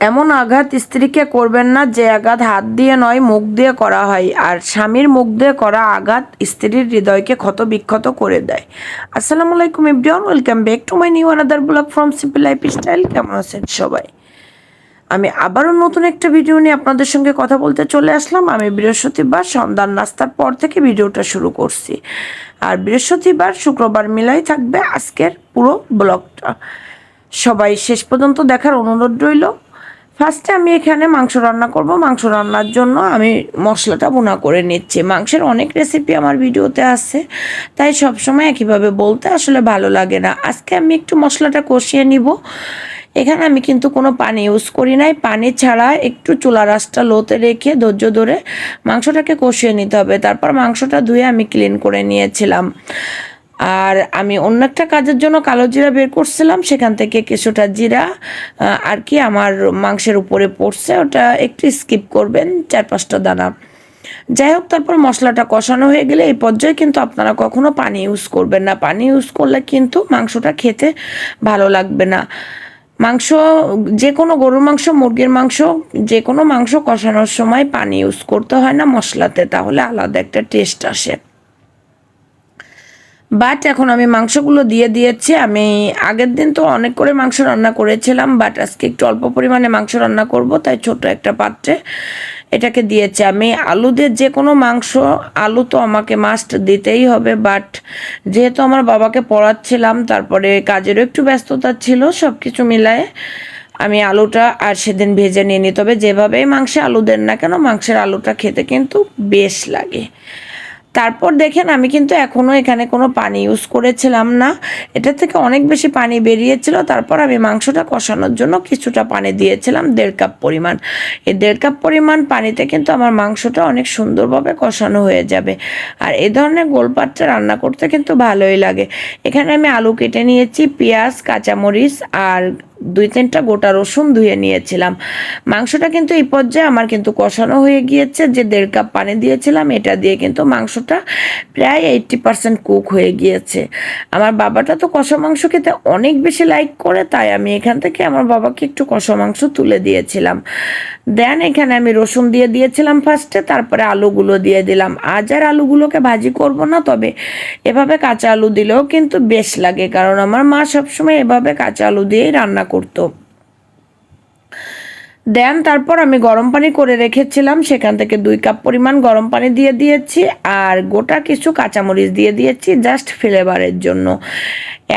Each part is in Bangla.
এমন আঘাত স্ত্রীকে করবেন না যে আঘাত হাত দিয়ে নয়, মুখ দিয়ে করা হয়। আর স্বামীর মুখ দিয়ে করা আঘাত স্ত্রীর হৃদয়কে ক্ষত বিক্ষত করে দেয়। আসসালামু আলাইকুম ইব্রিয়ান welcome back to my new another blog from simple lifestyle. কেমন আছেন সবাই? আমি আবারও নতুন একটা ভিডিও নিয়ে আপনাদের সঙ্গে কথা বলতে চলে আসলাম। আমি বৃহস্পতিবার সন্ধ্যার নাস্তার পর থেকে ভিডিওটা শুরু করছি। আর বৃহস্পতিবার শুক্রবার মিলাই থাকবে আজকের পুরো ব্লগটা। সবাই শেষ পর্যন্ত দেখার অনুরোধ রইল। ফার্স্টে আমি এখানে মাংস রান্না করব। মাংস রান্নার জন্য আমি মশলাটা বোনা করে নিচ্ছি। মাংসের অনেক রেসিপি আমার ভিডিওতে আছে। তাই সবসময় একইভাবে বলতে আসলে ভালো লাগে না। আজকে আমি একটু মশলাটা কষিয়ে নিব। এখানে আমি কিন্তু কোনো পানি ইউজ করি নাই। পানি ছাড়া একটু চুলা রাসটা লোতে রেখে ধৈর্য ধরে মাংসটাকে কষিয়ে নিতে হবে। তারপর মাংসটা ধুয়ে আমি ক্লিন করে নিয়েছিলাম। আর আমি অন্য একটা কাজের জন্য কালো জিরা বের করছিলাম, সেখান থেকে কিছুটা জিরা আর কি আমার মাংসের উপরে পড়ছে, ওটা একটু স্কিপ করবেন, চার পাঁচটা দানা। যাই হোক, তারপর মশলাটা কষানো হয়ে গেলে এই পর্যায়ে কিন্তু আপনারা কখনো পানি ইউজ করবেন না। পানি ইউজ করলে কিন্তু মাংসটা খেতে ভালো লাগবে না। মাংস যে কোনো গরুর মাংস, মুরগির মাংস যে কোনো মাংস কষানোর সময় পানি ইউজ করতে হয় না মশলাতে, তাহলে আলাদা একটা টেস্ট আসে। বাট এখন আমি মাংসগুলো দিয়ে দিয়েছি। আমি আগের দিন তো অনেক করে মাংস রান্না করেছিলাম বাট আজকে একটু অল্প পরিমাণে মাংস রান্না করব, তাই ছোট একটা পাত্রে এটাকে দিয়েছি। আমি আলু দিয়ে যে কোনো মাংস, আলু তো আমাকে মাস্ট দিতেই হবে বাট যেহেতু আমার বাবাকে পড়াচ্ছিলাম, তারপরে কাজেরও একটু ব্যস্ততা ছিল সব কিছু মিলায়ে আমি আলুটা আর সেদিন ভেজে নিয়ে নিই তবে যেভাবেই মাংসে আলু দেন না কেন, মাংসের আলুটা খেতে কিন্তু বেশ লাগে। তারপর দেখেন আমি কিন্তু এখনও এখানে কোনো পানি ইউজ করেছিলাম না। এটা থেকে অনেক বেশি পানি বেরিয়েছিল, তারপর আমি মাংসটা কষানোর জন্য কিছুটা পানি দিয়েছিলাম, দেড় কাপ পরিমাণ। এই দেড় কাপ পরিমাণ পানিতে কিন্তু আমার মাংসটা অনেক সুন্দরভাবে কষানো হয়ে যাবে। আর এ ধরনের গোলপাত্রে রান্না করতে কিন্তু ভালোই লাগে। এখানে আমি আলু কেটে নিয়েছি, পেঁয়াজ, কাঁচামরিচ আর দুই তিনটা গোটা রসুন ধুয়ে নিয়েছিলাম। মাংসটা কিন্তু এই পর্যায়ে আমার কিন্তু কষানো হয়ে গিয়েছে। যে দেড় কাপ পানি দিয়েছিলাম, এটা দিয়ে কিন্তু মাংসটা প্রায় এইটটি পার্সেন্ট কুক হয়ে গিয়েছে। আমার বাবাটা তো কষা মাংস খেতে অনেক বেশি লাইক করে, তাই আমি এখান থেকে আমার বাবাকে একটু কষা মাংস তুলে দিয়েছিলাম। দেন এখানে আমি রসুন দিয়ে দিয়েছিলাম ফার্স্টে তারপরে আলুগুলো দিয়ে দিলাম। আজ আর আলুগুলোকে ভাজি করব না, তবে এভাবে কাঁচা আলু দিলেও কিন্তু বেশ লাগে, কারণ আমার মা সবসময় এভাবে কাঁচা আলু দিয়েই রান্না করতো। দেন তারপর আমি গরম পানি করে রেখেছিলাম, সেখান থেকে দুই কাপ পরিমাণ গরম পানি দিয়ে দিয়েছি আর গোটা কিছু কাঁচামরিচ দিয়ে দিয়েছি জাস্ট ফ্লেভারের জন্য।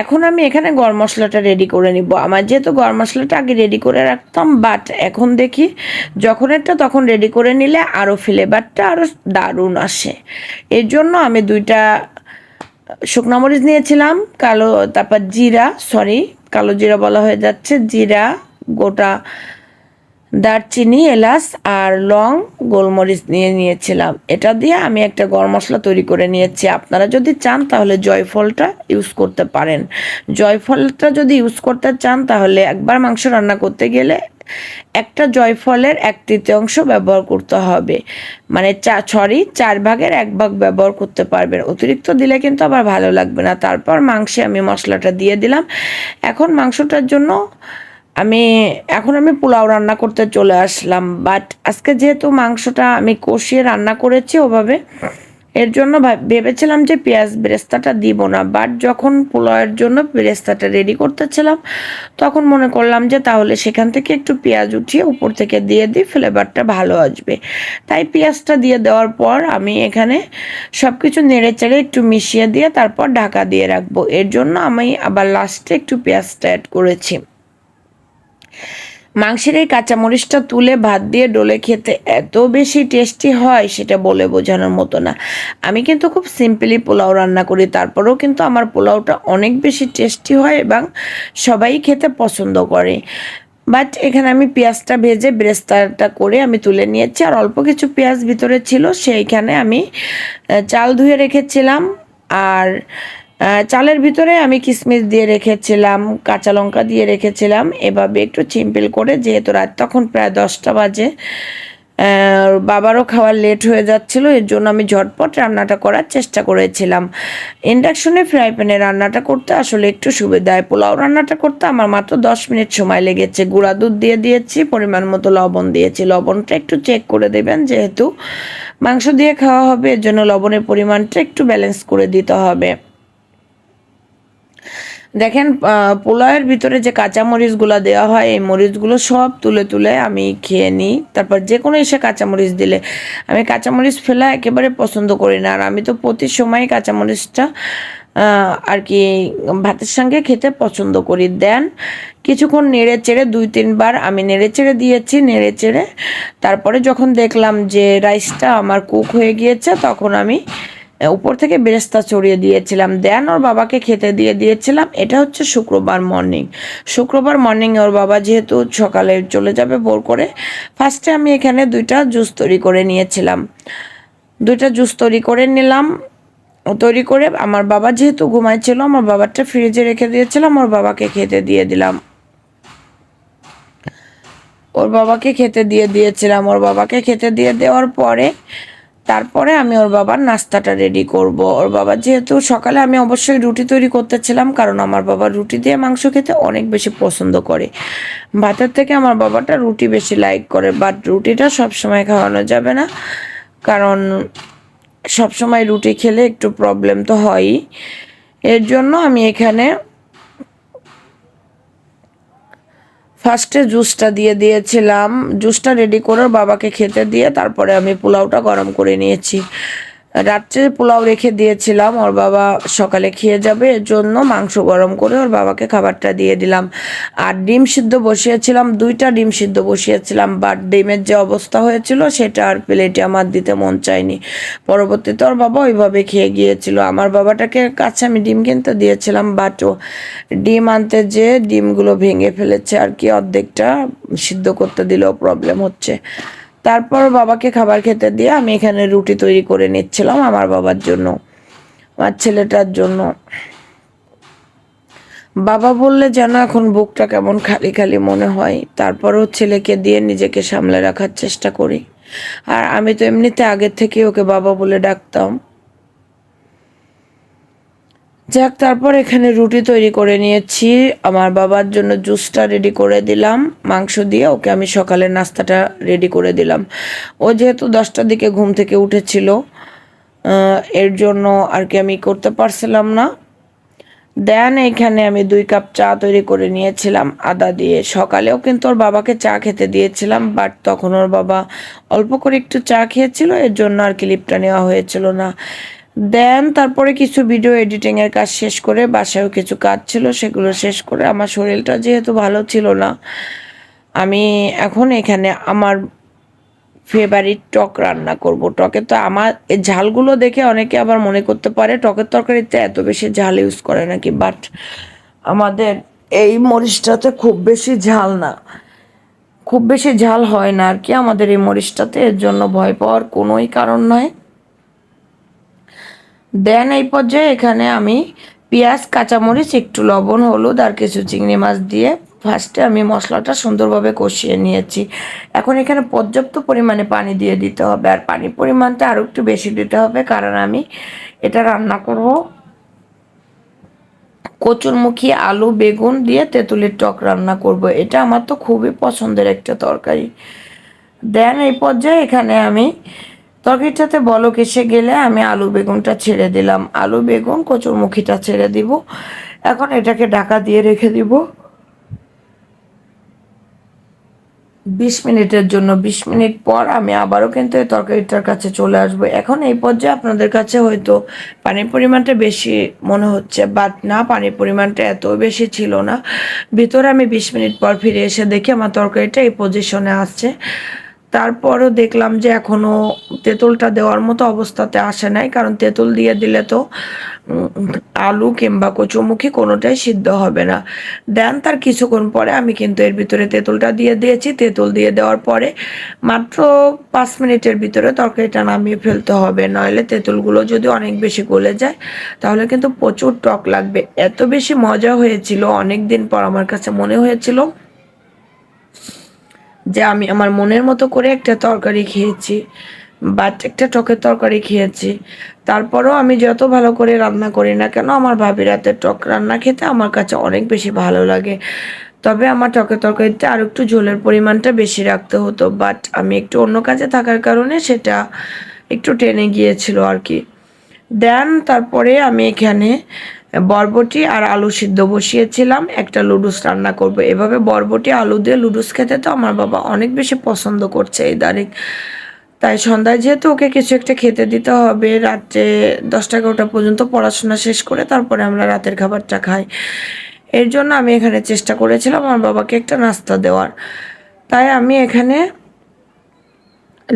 এখন আমি এখানে গরম মশলাটা রেডি করে নিব। আমার যেহেতু গরম মশলাটা আগে রেডি করে রাখতাম বাট এখন দেখি যখন একটা তখন রেডি করে নিলে আরও ফ্লেভারটা আরও দারুণ আসে। এর জন্য আমি দুইটা শুকনো মরিচ নিয়েছিলাম, কালো তারপর জিরা সরি কালো জিরা বলা হয়ে যাচ্ছে। জিরা গোটা দারচিনি, এলাচ আর লং গোলমরিচ নিয়ে নিয়েছিলাম। এটা দিয়ে আমি একটা গরম মশলা তৈরি করে নিয়েছি। আপনারা যদি চান তাহলে জয়ফলটা ইউজ করতে পারেন। জয়ফলটা যদি ইউজ করতে চান তাহলে একবার মাংস রান্না করতে গেলে একটা জয়ফলের এক তৃতীয়াংশ ব্যবহার করতে হবে। মানে চা সরি চার ভাগের এক ভাগ ব্যবহার করতে পারবেন। অতিরিক্ত দিলে কিন্তু আবার ভালো লাগবে না। তারপর মাংসে আমি মশলাটা দিয়ে দিলাম। এখন মাংসটার জন্য আমি, এখন আমি পোলাও রান্না করতে চলে আসলাম বাট আজকে যেহেতু মাংসটা আমি কষিয়ে রান্না করেছি ওভাবে, এর জন্য ভেবেছিলাম যে পেঁয়াজ বেরেস্তাটা দিব না বাট যখন পোলাওয়ের জন্য বেরেস্তাটা রেডি করতেছিলাম, তখন মনে করলাম যে তাহলে সেখান থেকে একটু পেঁয়াজ উঠিয়ে উপর থেকে দিয়ে দিই ফ্লেভারটা ভালো আসবে। তাই পেঁয়াজটা দিয়ে দেওয়ার পর আমি এখানে সব কিছু নেড়ে চেড়ে একটু মিশিয়ে দিয়ে তারপর ঢাকা দিয়ে রাখব, এর জন্য আমি আবার লাস্টে একটু পেঁয়াজটা অ্যাড করেছি। মাংসের এই কাঁচামরিচটা তুলে ভাত দিয়ে ডলে খেতে এত বেশি টেস্টি হয় সেটা বলে বোঝানোর মতো না। আমি কিন্তু খুব সিম্পলি পোলাও রান্না করি, তারপরেও কিন্তু আমার পোলাওটা অনেক বেশি টেস্টি হয় এবং সবাই খেতে পছন্দ করে। বাট এখানে আমি পেঁয়াজটা ভেজে ব্রেস্তারটা করে আমি তুলে নিয়েছি আর অল্প কিছু পেঁয়াজ ভিতরে ছিল সেইখানে আমি চাল ধুয়ে রেখেছিলাম। আর চালের ভিতরে আমি কিশমিশ দিয়ে রেখেছিলাম, কাঁচা লঙ্কা দিয়ে রেখেছিলাম। এভাবে একটু চিম্পল করে, যেহেতু রাত তখন প্রায় দশটা বাজে বাবারও খাওয়ার লেট হয়ে যাচ্ছিল, এর জন্য আমি ঝটপট রান্নাটা করার চেষ্টা করেছিলাম। ইন্ডাকশনে ফ্রাই প্যানে রান্নাটা করতে আসলে একটু সুবিধায়, পোলাও রান্নাটা করতে আমার মাত্র দশ মিনিট সময় লেগেছে। গুঁড়া দুধ দিয়ে দিয়েছি, পরিমাণ মতো লবণ দিয়েছি। লবণটা একটু চেক করে দেবেন, যেহেতু মাংস দিয়ে খাওয়া হবে, এর জন্য লবণের পরিমাণটা একটু ব্যালেন্স করে দিতে হবে। দেখেন পোলাওয়ের ভিতরে যে কাঁচা মরিচগুলো দেওয়া হয়, এই মরিচগুলো সব তুলে তুলে আমি খেয়ে নিই। তারপর যে কোনো এসে কাঁচামরিচ দিলে। আমি কাঁচামরিচ ফেলা একেবারে পছন্দ করি না। আর আমি তো প্রতি সময় কাঁচামরিচটা আর কি ভাতের সঙ্গে খেতে পছন্দ করি। দেন, কিছুক্ষণ নেড়ে চেড়ে দুই তিনবার আমি নেড়ে চেড়ে দিয়েছি, নেড়ে চেড়ে। তারপরে যখন দেখলাম যে রাইসটা আমার কুক হয়ে গিয়েছে, তখন আমি উপর থেকে বেরেস্তা চড়িয়ে দিয়েছিলাম। দেন ওর বাবাকে খেতে দিয়ে দিয়েছিলাম। এটা হচ্ছে শুক্রবার মর্নিং শুক্রবার মর্নিং ওর বাবা যেহেতু সকালে চলে যাবে ভোর করে ফার্স্টে আমি এখানে দুইটা জুস তৈরি করে নিয়েছিলাম। দুইটা জুস তৈরি করে নিলাম। তৈরি করে আমার বাবা যেহেতু ঘুমাইছিল আমার বাবারটা ফ্রিজে রেখে দিয়েছিলাম। ওর বাবাকে খেতে দিয়ে দিলাম। ওর বাবাকে খেতে দিয়ে দিয়েছিলাম। ওর বাবাকে খেতে দিয়ে দেওয়ার পরে তারপরে আমি ওর বাবার নাস্তাটা রেডি করব। ওর বাবা যেহেতু সকালে আমি অবশ্যই রুটি তৈরি করতেছিলাম, কারণ আমার বাবা রুটি দিয়ে মাংস খেতে অনেক বেশি পছন্দ করে। ভাতের থেকে আমার বাবাটা রুটি বেশি লাইক করে বাট রুটিটা সবসময় খাওয়ানো যাবে না, কারণ সবসময় রুটি খেলে একটু প্রবলেম তো হয়ই। এর জন্য আমি এখানে ফার্স্টে জুসটা দিয়ে দিয়েছিলাম। জুসটা রেডি করে বাবাকে খেতে দিয়ে তারপরে আমি পোলাওটা গরম করে নিয়েছি। রাত্রে পোলাও রেখে দিয়েছিলাম, ওর বাবা সকালে খেয়ে যাবে, এর জন্য মাংস গরম করে ওর বাবাকে খাবারটা দিয়ে দিলাম। আর ডিম সিদ্ধ বসিয়েছিলাম, দুইটা ডিম সিদ্ধ বসিয়েছিলাম বাট ডিমের যে অবস্থা হয়েছিল সেটা আর প্লেটে আমার দিতে মন চায়নি। পরবর্তীতে ওর বাবা ওইভাবে খেয়ে গিয়েছিল। আমার বাবাটাকে কাছে আমি ডিম কিনতে দিয়েছিলাম বাট ও ডিম আনতে যে ডিমগুলো ভেঙে ফেলেছে, আর কি অর্ধেকটা সিদ্ধ করতে দিলেও প্রবলেম হচ্ছে। তারপর বাবাকে খাবার খেতে দিয়ে আমি এখানে রুটি তৈরি করে নিচ্ছিলাম আমার বাবার জন্য, আমার ছেলেটার জন্য। বাবা বললে, যেন এখন বুকটা কেমন খালি খালি মনে হয়। তারপরও ছেলেকে দিয়ে নিজেকে সামলে রাখার চেষ্টা করি। আর আমি তো এমনিতে আগের থেকে ওকে বাবা বলে ডাকতাম। যাক, তারপর এখানে রুটি তৈরি করে নিয়েছি। আমার বাবার জন্য জুসটা রেডি করে দিলাম, মাংস দিয়ে ওকে আমি সকালে নাস্তাটা রেডি করে দিলাম। ও যেহেতু দশটার দিকে ঘুম থেকে উঠেছিল এর জন্য আর কি আমি করতে পারছিলাম না। দেন এখানে আমি দুই কাপ চা তৈরি করে নিয়েছিলাম, আদা দিয়ে। সকালেও কিন্তু ওর বাবাকে চা খেতে দিয়েছিলাম বাট তখন ওর বাবা অল্প করে একটু চা খেয়েছিল, এর জন্য আর কি লিপটা নেওয়া হয়েছিল না। দেন তারপরে কিছু ভিডিও এডিটিং এর কাজ শেষ করে বাসায়ও কিছু কাজ ছিল, সেগুলো শেষ করে আমার শরীরটা যেহেতু ভালো ছিল না, আমি এখন এখানে আমার ফেভারিট টক রান্না করব। টকে তো আমার ঝালগুলো দেখে অনেকে আবার মনে করতে পারে টকের তরকারিতে এত বেশি ঝাল ইউজ করে নাকি বাট আমাদের এই মরিচটাতে খুব বেশি ঝাল না। খুব বেশি ঝাল হয় না আর কি আমাদের এই মরিচটাতে, এর জন্য ভয় পাওয়ার কোনোই কারণ নয় দেন এই পর্যায়ে এখানে আমি পেঁয়াজ, কাঁচামরিচ, একটু লবণ, হলুদ আর কিছু চিংড়ি মাছ দিয়ে ফার্স্টে আমি মশলাটা সুন্দরভাবে কষিয়ে নিয়েছি। এখন এখানে পর্যাপ্ত পরিমাণে পানি দিয়ে দিতে হবে আর পানির পরিমাণটা আরও একটু বেশি দিতে হবে কারণ আমি এটা রান্না করব। কচুরমুখী আলু, বেগুন দিয়ে তেঁতুলের টক রান্না করব। এটা আমার তো খুবই পছন্দের একটা তরকারি। দেন এই পর্যায়ে এখানে আমি তরকারিটাতে বলক এসে গেলে আমি আলু বেগুনটা ছেড়ে দিলাম। আলু বেগুন, কচুরমুখীটা ছেড়ে দিব। এখন এটাকে ঢাকা দিয়ে রেখে দিব। বিশ মিনিটের জন্য, বিশ মিনিট পর আমি আবারও কিন্তু এই তরকারিটার কাছে চলে আসব। এখন এই পর্যায়ে আপনাদের কাছে হয়তো পানির পরিমাণটা বেশি মনে হচ্ছে, বাট না, পানির পরিমাণটা এত বেশি ছিল না। ভিতরে আমি বিশ মিনিট পর ফিরে এসে দেখি আমার তরকারিটা এই পজিশনে আসছে। তারপরও দেখলাম যে এখনও তেঁতুলটা দেওয়ার মতো অবস্থাতে আসে নাই, কারণ তেঁতুল দিয়ে দিলে তো আলু কিংবা কচুমুখী কোনোটাই সিদ্ধ হবে না। দেন তার কিছুক্ষণ পরে আমি কিন্তু এর ভিতরে তেঁতুলটা দিয়ে দিয়েছি। তেঁতুল দিয়ে দেওয়ার পরে মাত্র পাঁচ মিনিটের ভিতরে তরকারিটা নামিয়ে ফেলতে হবে, নইলে তেঁতুলগুলো যদি অনেক বেশি গলে যায়, তাহলে কিন্তু প্রচুর টক লাগবে। এত বেশি মজা হয়েছিল অনেক দিন পর আমার কাছে মনে হয়েছিল যে আমি আমার মনের মতো করে একটা তরকারি খেয়েছি বাট একটা টকের তরকারি খেয়েছি। তারপরেও আমি যত ভালো করে রান্না করি না কেন, আমার ভাবি রাতের টক রান্না খেতে আমার কাছে অনেক বেশি ভালো লাগে। তবে আমার টকের তরকারিতে আর একটু ঝোলের পরিমাণটা বেশি রাখতে হতো বাট আমি একটু অন্য কাজে থাকার কারণে সেটা একটু টেনে গিয়েছিল আর কি। দেন তারপরে আমি এখানে বরবটি আর আলু সিদ্ধ বসিয়েছিলাম। একটা লুডুস রান্না করব। এভাবে বরবটি, আলু দিয়ে লুডুস খেতে তো আমার বাবা অনেক বেশি পছন্দ করছে এই দাঁড়িক তাই সন্ধ্যায় যেহেতু ওকে কিছু একটা খেতে দিতে হবে, রাত্রে দশটা এগারোটা পর্যন্ত পড়াশোনা শেষ করে তারপরে আমরা রাতের খাবারটা খাই। এর জন্য আমি এখানে চেষ্টা করেছিলাম আমার বাবাকে একটা নাস্তা দেওয়ার। তাই আমি এখানে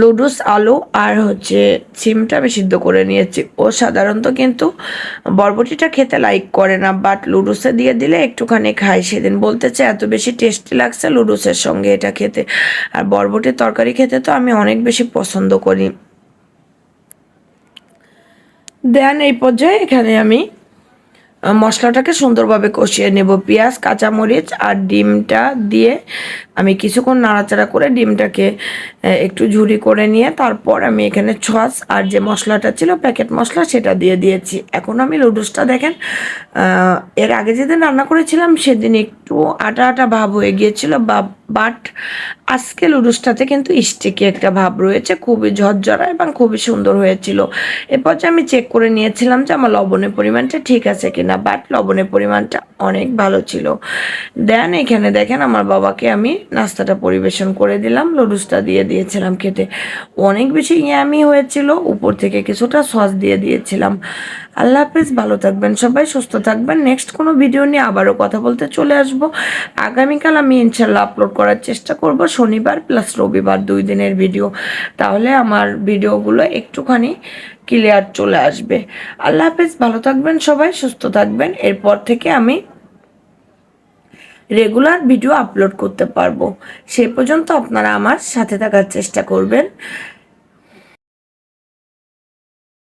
লুডুস, আলু আর হচ্ছে সিমটা আমি সিদ্ধ করে নিয়েছি। ও সাধারণত কিন্তু বরবটিটা খেতে লাইক করে না বাট লুডুসে দিয়ে দিলে একটুখানি খায়। সেদিন বলতেছে, এত বেশি টেস্টি লাগছে লুডুসের সঙ্গে এটা খেতে। আর বরবটির তরকারি খেতে তো আমি অনেক বেশি পছন্দ করি। দেন এই পর্যায়ে এখানে আমি মশলাটাকে সুন্দরভাবে কষিয়ে নেব। পেঁয়াজ, কাঁচামরিচ আর ডিমটা দিয়ে আমি কিছুক্ষণ নাড়াচাড়া করে ডিমটাকে একটু ঝুরি করে নিয়ে তারপর আমি এখানে ছস আর যে মশলাটা ছিল, প্যাকেট মশলা, সেটা দিয়ে দিয়েছি। এখন আমি লুডুসটা দেখেন এর আগে যেদিন রান্না করেছিলাম, সেদিন একটু আটা আটা ভাব হয়ে গিয়েছিল, বা বাট আজকে লুডুসটাতে কিন্তু স্টিকি একটা ভাব রয়েছে, খুবই ঝরঝরা এবং খুবই সুন্দর হয়েছিল। এরপর যে আমি চেক করে নিয়েছিলাম যে আমার লবণের পরিমাণটা ঠিক আছে কিনা বাট লবণের পরিমাণটা অনেক ভালো ছিল। দেন এখানে দেখেন আমার বাবাকে আমি নাস্তাটা পরিবেশন করে দিলাম, লুডুসটা দিয়ে দিয়েছিলাম খেতে। অনেক বেশি ইয়ামি হয়েছিল, উপর থেকে কিছুটা সস দিয়ে দিয়েছিলাম। আল্লাহ হাফেজ, ভালো থাকবেন, সবাই সুস্থ থাকবেন। নেক্সট কোনো ভিডিও নিয়ে আবারও কথা বলতে চলে আসব। আগামীকাল আমি ইনশাল্লাহ আপলোড করার চেষ্টা করব, শনিবার প্লাস রবিবার দুই দিনের ভিডিও তাহলে আমার ভিডিওগুলো একটুখানি ক্লিয়ার চলে আসবে। আল্লাহ হাফেজ, ভালো থাকবেন সবাই, সুস্থ থাকবেন। এরপর থেকে আমি রেগুলার ভিডিও আপলোড করতে পারব। সে পর্যন্ত আপনারা আমার সাথে থাকার চেষ্টা করবেন।